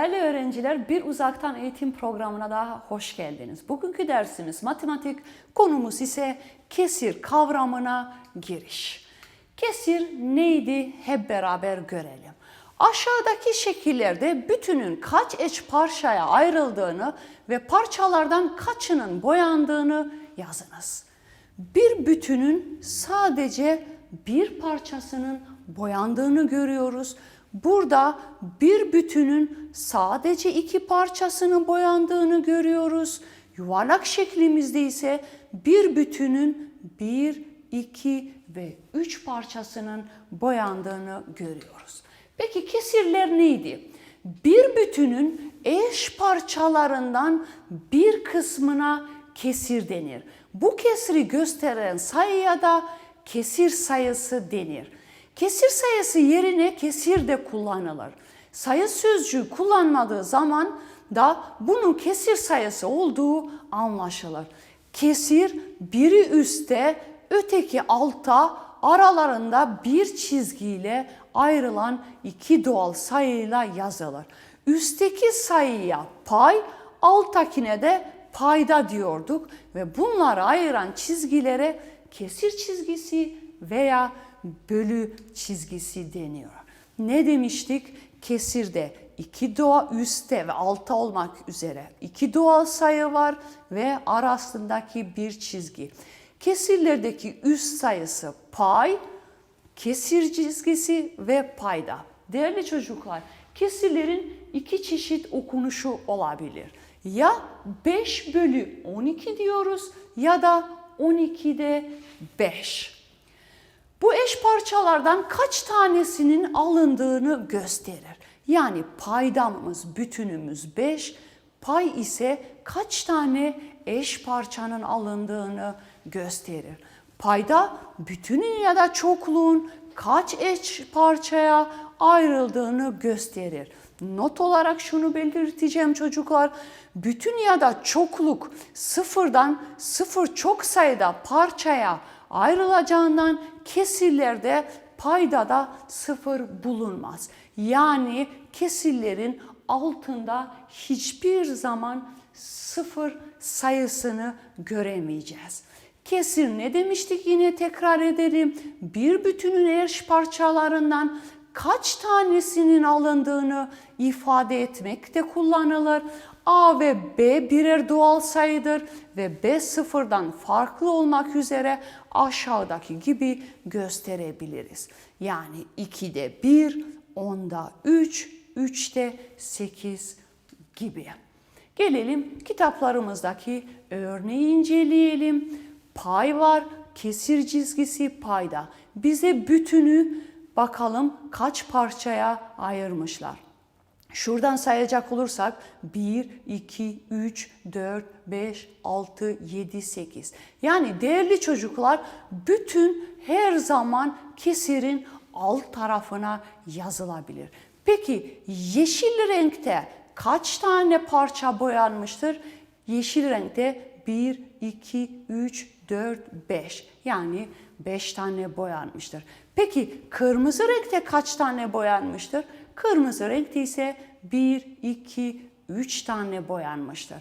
Değerli öğrenciler, bir uzaktan eğitim programına daha hoş geldiniz. Bugünkü dersimiz matematik, konumuz ise kesir kavramına giriş. Kesir neydi hep beraber görelim. Aşağıdaki şekillerde bütünün kaç eş parçaya ayrıldığını ve parçalardan kaçının boyandığını yazınız. Bir bütünün sadece bir parçasının boyandığını görüyoruz. Burada bir bütünün sadece iki parçasının boyandığını görüyoruz. Yuvarlak şeklimizde ise bir bütünün bir, iki ve üç parçasının boyandığını görüyoruz. Peki kesirler neydi? Bir bütünün eş parçalarından bir kısmına kesir denir. Bu kesiri gösteren sayıya da kesir sayısı denir. Kesir sayısı yerine kesir de kullanılır. Sayı sözcüğü kullanmadığı zaman da bunun kesir sayısı olduğu anlaşılır. Kesir biri üstte, öteki altta aralarında bir çizgiyle ayrılan iki doğal sayıyla yazılır. Üstteki sayıya pay, alttakine de payda diyorduk ve bunları ayıran çizgilere kesir çizgisi veya bölü çizgisi deniyor. Ne demiştik? Kesirde iki doğa üstte ve altta olmak üzere iki doğal sayı var ve arasındaki bir çizgi. Kesirlerdeki üst sayısı pay, kesir çizgisi ve payda. Değerli çocuklar, kesirlerin iki çeşit okunuşu olabilir. Ya 5 bölü 12 diyoruz ya da 12'de 5. Bu eş parçalardan kaç tanesinin alındığını gösterir. Yani paydamız, bütünümüz 5, pay ise kaç tane eş parçanın alındığını gösterir. Payda bütünün ya da çokluğun kaç eş parçaya ayrıldığını gösterir. Not olarak şunu belirteceğim çocuklar. Bütün ya da çokluk sıfırdan sıfır çok sayıda parçaya ayrılacağından kesirlerde payda da sıfır bulunmaz. Yani kesirlerin altında hiçbir zaman sıfır sayısını göremeyeceğiz. Kesir ne demiştik yine tekrar edelim. Bir bütünün eş parçalarından kaç tanesinin alındığını ifade etmek de kullanılır. A ve B birer doğal sayıdır ve B sıfırdan farklı olmak üzere aşağıdaki gibi gösterebiliriz. Yani 2'de 1, 10'da 3, 3'te 8 gibi. Gelelim kitaplarımızdaki örneği inceleyelim. Pay var, kesir çizgisi payda. Bize bütünü bakalım kaç parçaya ayırmışlar. Şuradan sayacak olursak 1, 2, 3, 4, 5, 6, 7, 8. Yani değerli çocuklar bütün her zaman kesirin alt tarafına yazılabilir. Peki yeşil renkte kaç tane parça boyanmıştır? Yeşil renkte 1, 2, 3, 4, 5. Yani 5 tane boyanmıştır. Peki kırmızı renkte kaç tane boyanmıştır? Kırmızı renkte ise 1, 2, 3 tane boyanmıştır.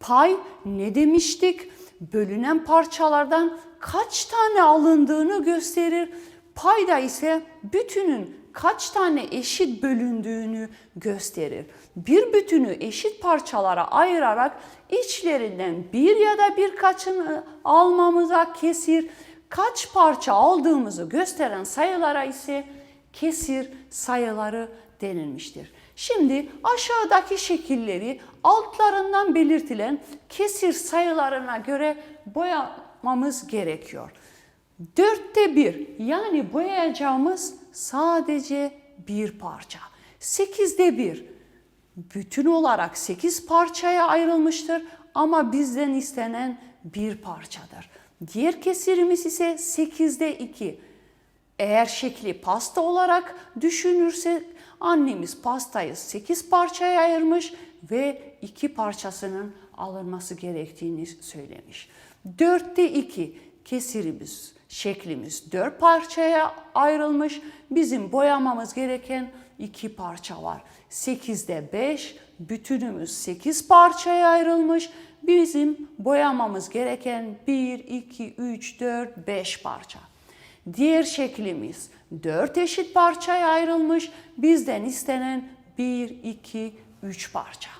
Pay ne demiştik? Bölünen parçalardan kaç tane alındığını gösterir. Payda ise bütünün kaç tane eşit bölündüğünü gösterir. Bir bütünü eşit parçalara ayırarak içlerinden bir ya da birkaçını almamıza kesir, kaç parça aldığımızı gösteren sayılara ise kesir sayıları denilmiştir. Şimdi aşağıdaki şekilleri altlarından belirtilen kesir sayılarına göre boyamamız gerekiyor. Dörtte bir yani boyayacağımız sadece bir parça. Sekizde bir bütün olarak sekiz parçaya ayrılmıştır ama bizden istenen bir parçadır. Diğer kesirimiz ise sekizde iki. Eğer şekli pasta olarak düşünürsek annemiz pastayı 8 parçaya ayırmış ve 2 parçasının alınması gerektiğini söylemiş. 4'te 2 kesirimiz, şeklimiz dört parçaya ayrılmış. Bizim boyamamız gereken iki parça var. 8'de 5, bütünümüz 8 parçaya ayrılmış. Bizim boyamamız gereken 1, 2, 3, 4, 5 parça. Diğer şeklimiz 4 eşit parçaya ayrılmış. Bizden istenen 1, 2, 3 parça.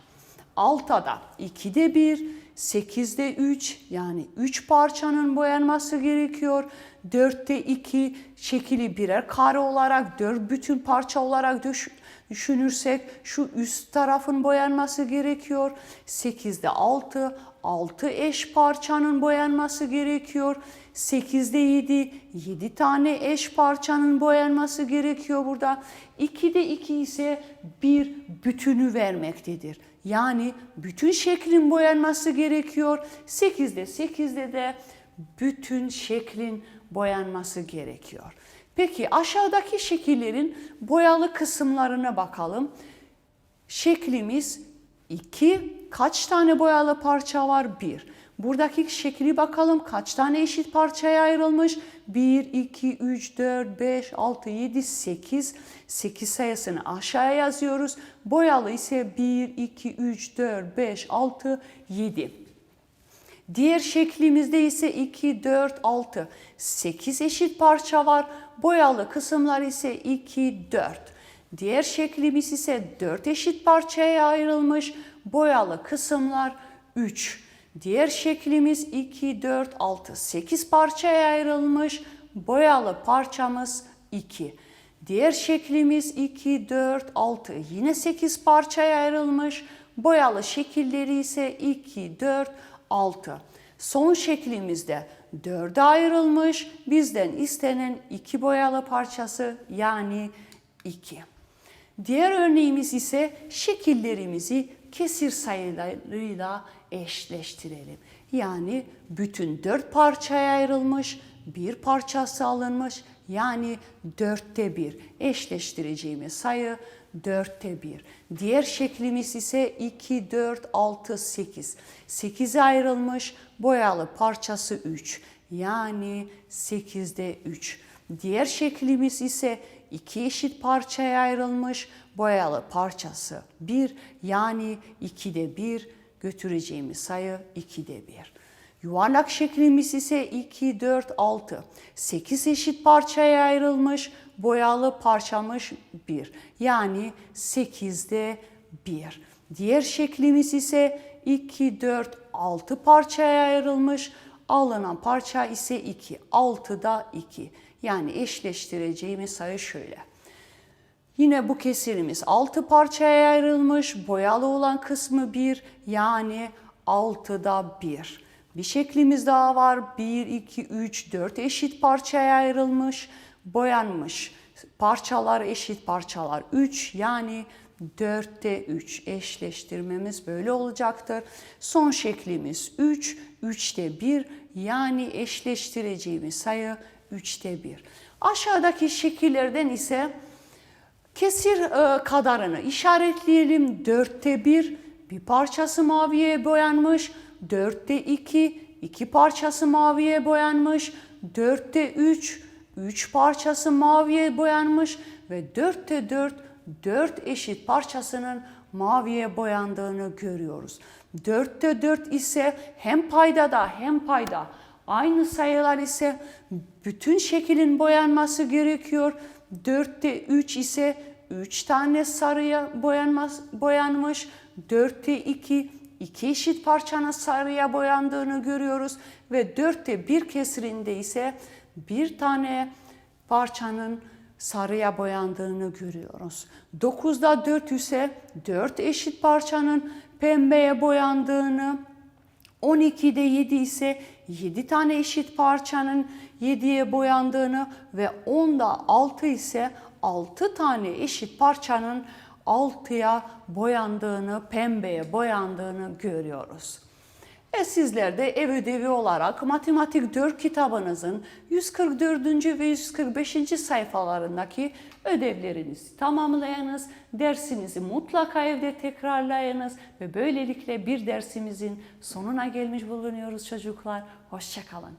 Altada 2'de 1, 8'de 3 yani 3 parçanın boyanması gerekiyor. 4'te 2 şekili birer kare olarak 4 bütün parça olarak düş- düşünürsek şu üst tarafın boyanması gerekiyor. 8'de 6, 6 eş parçanın boyanması gerekiyor. 8'de 7, 7 tane eş parçanın boyanması gerekiyor burada. 2'de 2 ise bir bütünü vermektedir. Yani bütün şeklin boyanması gerekiyor. 8'de 8'de de bütün şeklin boyanması gerekiyor. Peki aşağıdaki şekillerin boyalı kısımlarına bakalım. Şeklimiz 2. Kaç tane boyalı parça var? 1. Buradaki şekli bakalım kaç tane eşit parçaya ayrılmış? 1, 2, 3, 4, 5, 6, 7, 8. 8 sayısını aşağıya yazıyoruz. Boyalı ise 1, 2, 3, 4, 5, 6, 7. Diğer şeklimizde ise 2, 4, 6, 8 eşit parça var. Boyalı kısımlar ise 2, 4. Diğer şeklimiz ise 4 eşit parçaya ayrılmış. Boyalı kısımlar 3. Diğer şeklimiz 2, 4, 6, 8 parçaya ayrılmış. Boyalı parçamız 2. Diğer şeklimiz 2, 4, 6 yine 8 parçaya ayrılmış. Boyalı şekilleri ise 2, 4, 6. Son şeklimizde 4'e ayrılmış. Bizden istenen 2 boyalı parçası yani 2. Diğer örneğimiz ise şekillerimizi kesir sayılarıyla eşleştirelim. Yani bütün dört parçaya ayrılmış, bir parçası alınmış. Yani dörtte bir. Eşleştireceğimiz sayı dörtte bir. Diğer şeklimiz ise 2, 4, 6, 8. 8'e ayrılmış, boyalı parçası 3. Yani 8'de 3. Diğer şeklimiz ise iki eşit parçaya ayrılmış boyalı parçası 1 yani 2'de 1 götüreceğimiz sayı 2'de 1. Yuvarlak şeklimiz ise 2, 4, 6. 8 eşit parçaya ayrılmış boyalı parçamış 1 yani 8'de 1. Diğer şeklimiz ise 2, 4, 6 parçaya ayrılmış alınan parça ise 2. 6'da 2. Yani eşleştireceğimiz sayı şöyle. Yine bu kesirimiz 6 parçaya ayrılmış. Boyalı olan kısmı 1 yani 6'da 1. Bir şeklimiz daha var. 1, 2, 3, 4 eşit parçaya ayrılmış. Boyanmış. Parçalar eşit parçalar 3 yani 4'te 3 eşleştirmemiz böyle olacaktır. Son şeklimiz 3, 3'te 1 yani eşleştireceğimiz sayı 3'te 1. Aşağıdaki şekillerden ise kesir e, kadarını işaretleyelim. 4'te 1 bir parçası maviye boyanmış. 4'te 2 iki parçası maviye boyanmış. 4'te 3 3 parçası maviye boyanmış ve 4'te 4 4 eşit parçasının maviye boyandığını görüyoruz. 4'te 4 ise hem paydada hem payda aynı sayılar ise bütün şeklin boyanması gerekiyor. 4'te 3 ise 3 tane sarıya boyanmaz, boyanmış. 4'te 2 iki eşit parçanın sarıya boyandığını görüyoruz ve 4'te 1 kesirinde ise bir tane parçanın sarıya boyandığını görüyoruz. 9'da 4 ise 4 eşit parçanın pembeye boyandığını, 12'de 7 ise 7 tane eşit parçanın 7'ye boyandığını ve 10'da 6 ise 6 tane eşit parçanın 6'ya boyandığını, pembeye boyandığını görüyoruz. Ve sizler de ev ödevi olarak Matematik 4 kitabınızın 144. ve 145. sayfalarındaki ödevlerinizi tamamlayınız. Dersinizi mutlaka evde tekrarlayınız ve böylelikle bir dersimizin sonuna gelmiş bulunuyoruz çocuklar. Hoşçakalın.